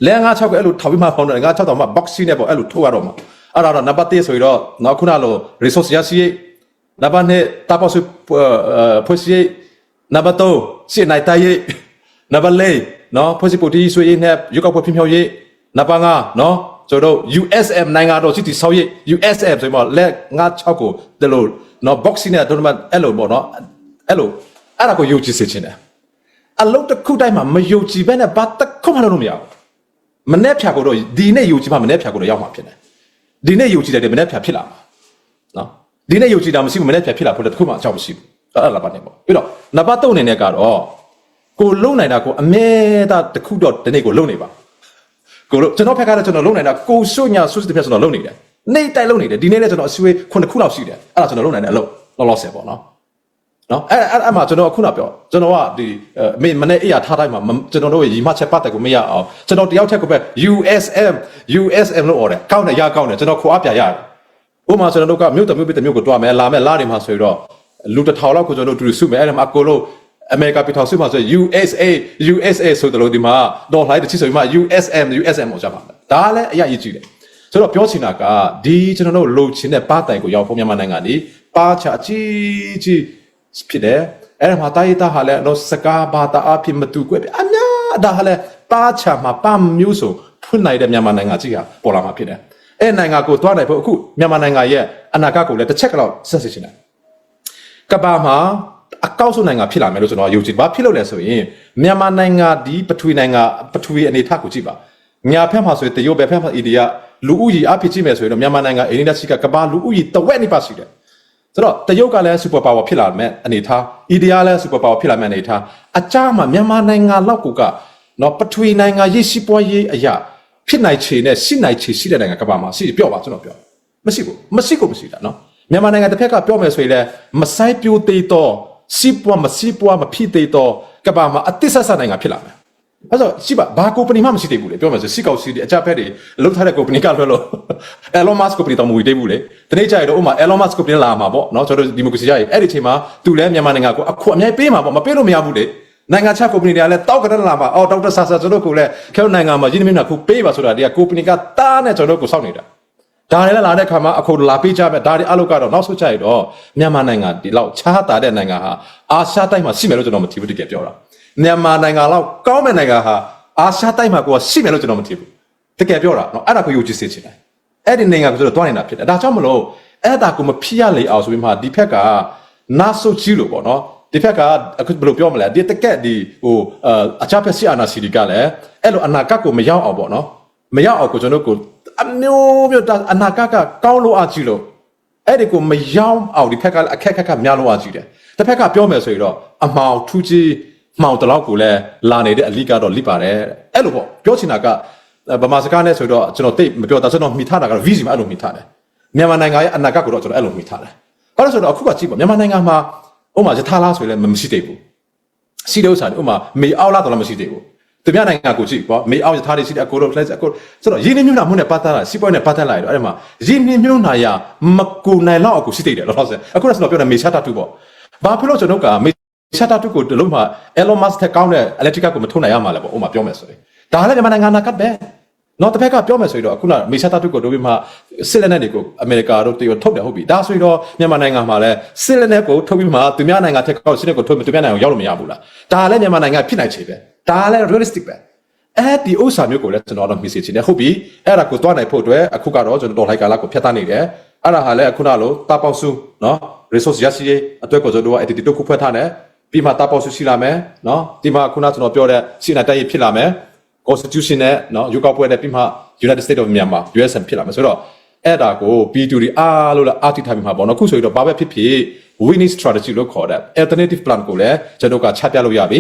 လဲ9 6ကိုအဲ့လိုထောင်ပြီးမှဖောင်းတယ်9 6ထောင်မှ boxing နဲ့ပေါ့အဲ့လိုထိုးရတော့မှာအဲ့ဒါတော့ number 3ဆိုပြီးတော့နောက်ခုနလို resource ရရှိရေး နံပါတ်2တာပေါ်ဆွဖွဲ့စည်းနံပါတ်3ရှင်းနိုင်တိုင်းရေးနံပါတ်4နော်ဖွဲ့စည်းပို့တီးဆွေးရေးနဲ့ရုပ်ောက်ဖွဲ့ဖြစ်မြောက်ရေးနံပါတ်5နော်ကျွန်တော်တို့ USM နိုင်ငံတော်စစ်တီဆောက်ရေး USM ဆိုမှလက်96ကိုဒီလိုနော် boxing နဲ့ tournament အဲ့လိုပေါ့နော်အဲ့လိုအဲ့ဒါကိုယုံကြည်စေချင်တယ်အလုံးတစ်ခုတိုင်းမှာမယုံကြည်ဘဲနဲ့ဘာတစ်ခုမှလုပ်လို့မရဘူးမနေ့ဖြာကိုတော့ဒီနေ့ယုံကြည်မှမနေ့ဖြာကိုတော့ရောက်မှာဖြစ်တယ်ဒီနေ့ယုံကြည်တယ်မနေ့ဖြာဖြစ်လာမှာနော် ဒီနေ့ယုံကြည်တာမရှိဘူးမနေ့ဖြာဖြစ်လာဖို့လည်းတစ်ခုမှအကြောင်းမရှိဘူးအဲ့ဒါလာပါနေပေါ့ပြီးတော့နံပါတ်3အနေနဲ့ကတော့ကိုလုံနိုင်တာကိုအမဲသားတစ်ခုတော့ဒီနေ့ကိုလုံနေပါကိုလို့ကျွန်တော်ဖက်ကတော့ကျွန်တော်လုံနိုင်တာကိုစွညာဆွတ်တဲ့ဖက်ကျွန်တော်လုံနေတယ်နေတိုက်လုံနေတယ်ဒီနေ့လည်းကျွန်တော်အဆွေးခုနှစ်ခုလောက်ရှိတယ်အဲ့ဒါကျွန်တော်လုံနိုင်တယ်အလုပ်လောလောဆယ်ပေါ့နော်နော်အဲ့အဲ့အဲ့မှာကျွန်တော်ခုနပြောကျွန်တော်ကဒီမင်းမနေ့အေးရထားတိုင်းမှာကျွန်တော်တို့ရီမချက်ပတ်တယ်ကိုမရအောင်ကျွန်တော်တယောက်ထက်ကိုပဲ USM USM လို့អော်တယ်ကောင်းတယ်ရကောင်းတယ်ကျွန်တော်ခွာပြရတယ် ဥပမာကျွန်တော်တို့ကမြို့တမြို့ပြတမြို့ကိုတွားမယ်လာမယ်လာနေမှာဆိုတော့လူတစ်ထောင်လောက်ကိုကျွန်တော်တို့တူစုမယ်အဲ့ဒါမှာအကိုလို့အမေရိကပြည်ထောင်စုမှာဆို USA USA ဆိုတယ်လို့ဒီမှာဒေါ်လာတစ်ချိဆိုပြီးမှ USM USM ကိုကြပါမယ်ဒါလည်းအရင်ကြီးတယ်ဆိုတော့ပြောချင်တာကဒီကျွန်တော်တို့လှုပ်ချင်တဲ့ပါတိုင်ကိုရောက်ဖို့မြန်မာနိုင်ငံဒီပါချအကြီးကြီးဖြစ်တယ်အဲ့ဒါမှာတာရီတာဟာလည်းတော့စကားဘာသာအဖြစ်မတူကွဲပြအများဒါဟာလည်းပါချမှာပါမျိုးဆိုဖွင့်နိုင်တဲ့မြန်မာနိုင်ငံကြီးဟာပေါ်လာမှာဖြစ်တယ် အဲ့နိုင်ငံကိုတွားနိုင်ဖို့အခုမြန်မာနိုင်ငံရဲ့အနာဂတ်ကိုလည်းတစ်ချက်ကတော့ဆက်စစ်ချင်တယ်ကဘာမှာအကောက်ဆုံးနိုင်ငံဖြစ်လာမယ်လို့ကျွန်တော်ယုံကြည်ဘာဖြစ်လို့လဲဆိုရင်မြန်မာနိုင်ငံဒီပထဝီနိုင်ငံပထဝီအနေထားကိုကြည့်ပါညာဖက်မှာဆိုရင်တရုတ်ဘက်ဖက်မှာအိန္ဒိယလူဦးရေအဖြစ်ကြည့်မယ်ဆိုရင်တော့မြန်မာနိုင်ငံအိန္ဒိယရှိကကဘာလူဦးရေတဝက်နိပါရှိတယ်ဆိုတော့တရုတ်ကလည်း super power ဖြစ်လာမယ်အနေထားအိန္ဒိယလည်း super power ဖြစ်လာမယ်အနေထားအကြမ်းမှာမြန်မာနိုင်ငံလောက်ကနော်ပထဝီနိုင်ငံရေးရှိပွားရေးအရာ ဖြစ်နိုင်ခြေနဲ့ရှိနိုင်ခြေရှိတဲ့နိုင်ငံကဘာမှာရှိပြောပါကျွန်တော်ပြောမရှိဘူးမရှိကိုမရှိတာနော်မြန်မာနိုင်ငံတစ်ဖက်ကပြောမယ်ဆိုရင်လည်းမဆိုင်ပြိုသေးတော့စီးပွားမစီးပွားမဖြစ်သေးတော့ကမ္ဘာမှာအသစ်ဆက်ဆက်နိုင်ငံဖြစ်လာမယ်အဲ့တော့ရှိပါဘာကုမ္ပဏီမှမရှိသေးဘူးလေပြောမယ်ဆိုစီကောက်စီဒီအကြဖက်တွေလုတ်ထားတဲ့ကုမ္ပဏီကလွှဲလို့ Elon Musk ကုမ္ပဏီတော့မဝေသေးဘူးလေတနေ့ကျရင်တော့ဥမာ Elon Musk ကုမ္ပဏီလာမှာပေါ့နော်ကျွန်တော်တို့ဒီမိုကရေစီရရင်အဲ့ဒီအချိန်မှာသူလည်းမြန်မာနိုင်ငံကိုအခုအများကြီးပေးမှာပေါ့မပေးလို့မရဘူးလေ နိုင်ငံခြားကုမ္ပဏီတွေကလည်းတောက်ကတည်းကလာမှာအော်ဒေါက်တာဆာဆာကျွန်တော်တို့ကလည်းခဲနိုင်ငံမှာရင်းနှီးမြှုပ်နှံခုပေးပါဆိုတာဒီကကုမ္ပဏီကတားနဲ့ကျွန်တော်တို့ကိုစောင့်နေတာဒါတွေလည်းလာတဲ့ခါမှာအခုလာပေးကြမယ်ဒါတွေအလုပ်ကတော့နောက်ဆုတ်ချရတော့မြန်မာနိုင်ငံဒီလောက်ခြားတာတဲ့နိုင်ငံဟာအာရှတိုက်မှာရှိမယ်လို့ကျွန်တော်မထင်ဘူးတကယ်ပြောတာမြန်မာနိုင်ငံလောက်ကောင်းတဲ့နိုင်ငံဟာအာရှတိုက်မှာကိုရှိမယ်လို့ကျွန်တော်မထင်ဘူးတကယ်ပြောတာနော်အဲ့ဒါကိုယုံကြည်စေချင်တယ်အဲ့ဒီနိုင်ငံကိုကျွန်တော်တွားနေတာဖြစ်တယ်ဒါကြောင့်မလို့အဲ့ဒါကိုမဖြစ်ရလေအောင်ဆိုပြီးမှဒီဖက်ကနာဆုတ်ကြီးလို့ပေါ့နော် ဒီဖက်ကအခုဘယ်လိုပြောမလဲဒီတကက်ဒီဟိုအချာဖက်စီအာနာစီဒီကလည်းအဲ့လိုအနာဂတ်ကိုမရောက်အောင်ပေါ့နော်မရောက်အောင်ကိုကျွန်တော်တို့ကိုအမျိုးမျိုးဒါအနာဂတ်ကကောင်းလို့အကြည့်လို့အဲ့ဒီကိုမရောက်အောင်ဒီဖက်ကအခက်ခက်ခက်များလို့အကြည့်တယ်တစ်ဖက်ကပြောမယ်ဆိုရင်တော့အမောင်ထူးကြီးမှောင်တလောက်ကိုလည်းလာနေတဲ့အလိကတော့လိပါတယ်အဲ့လိုပေါ့ပြောချင်တာကဗမာစကားနဲ့ဆိုတော့ကျွန်တော်တိတ်မပြောတာကျွန်တော်မိထားတာကတော့ visa မှာအဲ့လိုမိထားတယ်မြန်မာနိုင်ငံရဲ့အနာဂတ်ကိုတော့ကျွန်တော်အဲ့လိုမိထားတယ်ဘာလို့ဆိုတော့အခုကကြည့်ပါမြန်မာနိုင်ငံမှာ ဥပမာယထာလားဆိုရင်လည်းမရှိသေးဘူးရှိတဲ့ဥစ္စာတွေဥပမာမေအောက်လာတော့လည်းမရှိသေးဘူးသူများနိုင်ငံကိုကြည့်ပေါ့မေအောက်ထားတွေရှိတဲ့အကိုတို့ flash အကိုဆိုတော့ရင်းနှီးမြှုပ်နှံမှုနဲ့ပတ်သက်တာစီးပွားရေးနဲ့ပတ်သက်လာရတော့အဲ့ဒီမှာရင်းနှီးမြှုပ်နှံရမကူနိုင်တော့အခုရှိသေးတယ်လို့ဟုတ်ဆယ်အခုတော့ကျွန်တော်ပြောတယ်မေချတာတူပေါ့ဘာဖြစ်လို့ကျွန်တော်ကမေချတာတူကိုဒီလိုမှ Elon Musk ထက်ကောင်းတဲ့ electric ကိုမထုတ်နိုင်ရမှာလဲပေါ့ဥပမာပြောမယ်ဆိုရင်ဒါလည်းမြန်မာနိုင်ငံနာကတ်ပဲ နော်တစ်ဖက်ကပြောမယ်ဆိုရင်တော့အခုနမေချတာတူကိုတို့ပြီးမှစစ်လက်နက်တွေကိုအမေရိကာတို့တရုတ်ထုတ်တယ်ဟုတ်ပြီဒါဆိုရင်တော့မြန်မာနိုင်ငံမှာလည်းစစ်လက်နက်ကိုထုတ်ပြီးမှသူများနိုင်ငံထက်ကောက်စစ်လက်ကိုထုတ်ပြီးသူများနိုင်ငံကိုရောက်လို့မရဘူးလားဒါလည်းမြန်မာနိုင်ငံဖြစ်နိုင်ချေပဲဒါလည်း realistic ပဲအဲ့ဒီဥစ္စာမျိုးကိုလည်းကျွန်တော်တို့မြင်စေချင်တယ်ဟုတ်ပြီအဲ့ဒါကိုတွားနိုင်ဖို့အတွက်အခုကတော့ကျွန်တော်တော်လိုက်ကာလကိုဖျက်သားနေတယ်အဲ့ဒါဟာလည်းအခုနလိုတာပေါက်စုနော် resource ရရှိရေးအတွက်ကိုကျွန်တော်တို့က entity တစ်ခုဖွဲ့ထားတယ်ပြီးမှတာပေါက်စုရှိလာမယ်နော်ဒီမှာခုနကျွန်တော်ပြောတဲ့စီနာတိုက်ရဖြစ်လာမယ် constitution နဲ့နော်ရွေးကောက်ပွဲနဲ့ပြီးမှ United States of Myanmar USM ဖြစ်လာမယ်ဆိုတော့အဲ့ဒါကို B2 တွေအားလို့လားအာတိထားပြီးမှာပေါ့နော်ခုဆိုရင်တော့ဘာပဲဖြစ်ဖြစ် winning strategy လို့ခေါ်တဲ့ alternative plan ကိုလည်းကျွန်တော်ကချပြလို့ရပြီ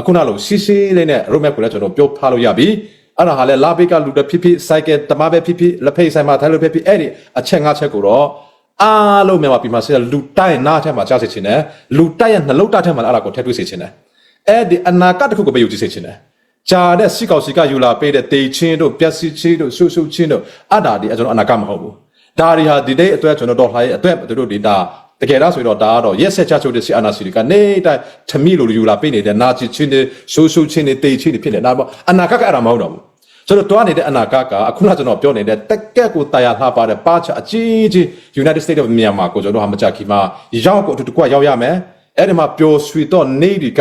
အခုနောက်လို့ရှင်းရှင်းလေးနဲ့ roadmap ကိုလည်းကျွန်တော်ပြောထားလို့ရပြီအဲ့ဒါဟာလည်းလာဘေးကလူတွေဖြစ်ဖြစ် cycle တမပဲဖြစ်ဖြစ်လက်ဖိတ်ဆိုင်မှာထိုင်လို့ဖြစ်ဖြစ်အဲ့ဒီအချက်ငါးချက်ကိုတော့အားလုံးမြန်မာပြည်မှာဆက်လူတိုက်နားထက်မှာကြားစေချင်တယ်လူတိုက်ရဲ့နှလုံးသားထက်မှာလည်းအဲ့ဒါကိုထည့်သွင်းစေချင်တယ်အဲ့ဒီအနာဂတ်တစ်ခုကိုပဲယူကြည့်စေချင်တယ် ဂျာတဲ့စီကောက်စီကယူလာပေးတဲ့တေချင်းတို့ပျက်စီးချင်းတို့ဆူဆူချင်းတို့အတားဒီကျွန်တော်အနာကမဟုတ်ဘူးဒါတွေဟာဒီနေ့အတွက်ကျွန်တော်တော့ထားရဲ့အတွက်သူတို့ဒီဒါတကယ်တော့ဆိုတော့ဒါကတော့ရက်ဆက်ချချိုတဲ့စီအနာစီတွေကနေတိုင်းထမီလိုယူလာပေးနေတဲ့နာချီချင်းတွေဆူဆူချင်းတွေတေချင်းတွေဖြစ်နေတာပေါ့အနာကကအဲ့ဒါမဟုတ်တော့ဘူးကျွန်တော်တွားနေတဲ့အနာကကအခုနကျွန်တော်ပြောနေတဲ့တက်ကက်ကိုတာယာလှပတဲ့ပါချအကြီးကြီး United States of Myanmar ကိုကျွန်တော်ဟာမကြခင်မှာရောက်ကိုအတူတကွရောက်ရမယ်အဲ့ဒီမှာပျော်ရွှေတော့နေဒီက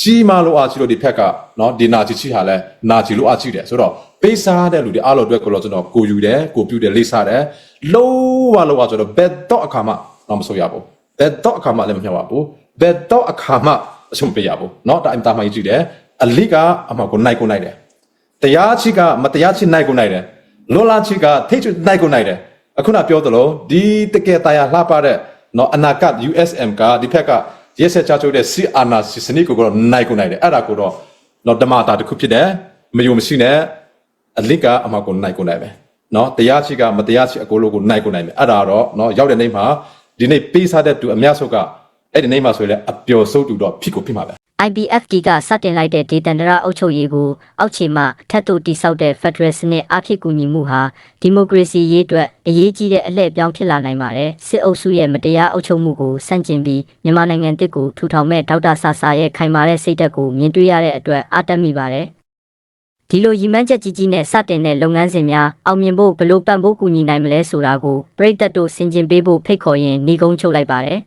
ကြီးမားလို့အားကြီးလို့ဒီဖက်ကနော်ဒီနာချီချီဟာလဲနာချီလို့အားကြီးတယ်ဆိုတော့ပေးစားတဲ့လူတွေအားလုံးအတွက်ကိုလို့ကျွန်တော်ကိုယူတယ်ကိုပြုတယ်လေးစားတယ်လုံးဝလုံးဝကျွန်တော်ဘက်တော့အခါမှတော့မဆိုရဘူးဘက်တော့အခါမှလည်းမမျှပါဘူးဘက်တော့အခါမှအဆုံးပေးရဘူးနော်ဒါအင်တာမှကြီးတယ်အလိကအမှကိုနိုင်ကိုနိုင်တယ်တရားချီကမတရားချီနိုင်ကိုနိုင်တယ်လောလာချီကထိတ်ချီနိုင်ကိုနိုင်တယ်အခုနပြောသလိုဒီတကယ်တရားလှပတဲ့နော်အနာက USM ကဒီဖက်က ရက်ဆက်ချချုပ်တဲ့စစ်အာဏာစနစ်ကိုကတော့နိုင်ကိုနိုင်တယ်အဲ့ဒါကိုတော့တော့ဓမ္မတာတစ်ခုဖြစ်တယ်မယုံမရှိနဲ့အလစ်ကအမှကိုနိုင်ကိုနိုင်ပဲနော်တရားချစ်ကမတရားချစ်အကိုလိုကိုနိုင်ကိုနိုင်ပဲအဲ့ဒါတော့နော်ရောက်တဲ့နေ့မှာဒီနေ့ပေးစားတဲ့သူအများဆုံးကအဲ့ဒီနေ့မှာဆိုရင်လည်းအပျော်ဆုံးသူတော့ဖြစ်ကိုဖြစ်မှာပဲ IBFD ကစတင်လိုက်တဲ့ဒေသန္တရအုပ်ချုပ်ရေးကိုအောက်ခြေမှထပ်တူတိဆောက်တဲ့ Federal စနစ်အဖြစ်ကူညီမှုဟာဒီမိုကရေစီရေးအတွက်အရေးကြီးတဲ့အလှည့်ပြောင်းဖြစ်လာနိုင်ပါတယ်စစ်အုပ်စုရဲ့မတရားအုပ်ချုပ်မှုကိုစန့်ကျင်ပြီးမြန်မာနိုင်ငံတစ်ကိုထူထောင်မဲ့ဒေါက်တာဆာဆာရဲ့ခိုင်မာတဲ့စိတ်ဓာတ်ကိုမြင်တွေ့ရတဲ့အတွက်အားတက်မိပါတယ်ဒီလိုရည်မှန်းချက်ကြီးကြီးနဲ့စတင်တဲ့လုပ်ငန်းစဉ်များအောင်မြင်ဖို့ဘယ်လိုပံ့ပိုးကူညီနိုင်မလဲဆိုတာကိုပြည်သက်တို့ဆင်ခြင်ပေးဖို့ဖိတ်ခေါ်ရင်းညီကုန်းချုပ်လိုက်ပါတယ်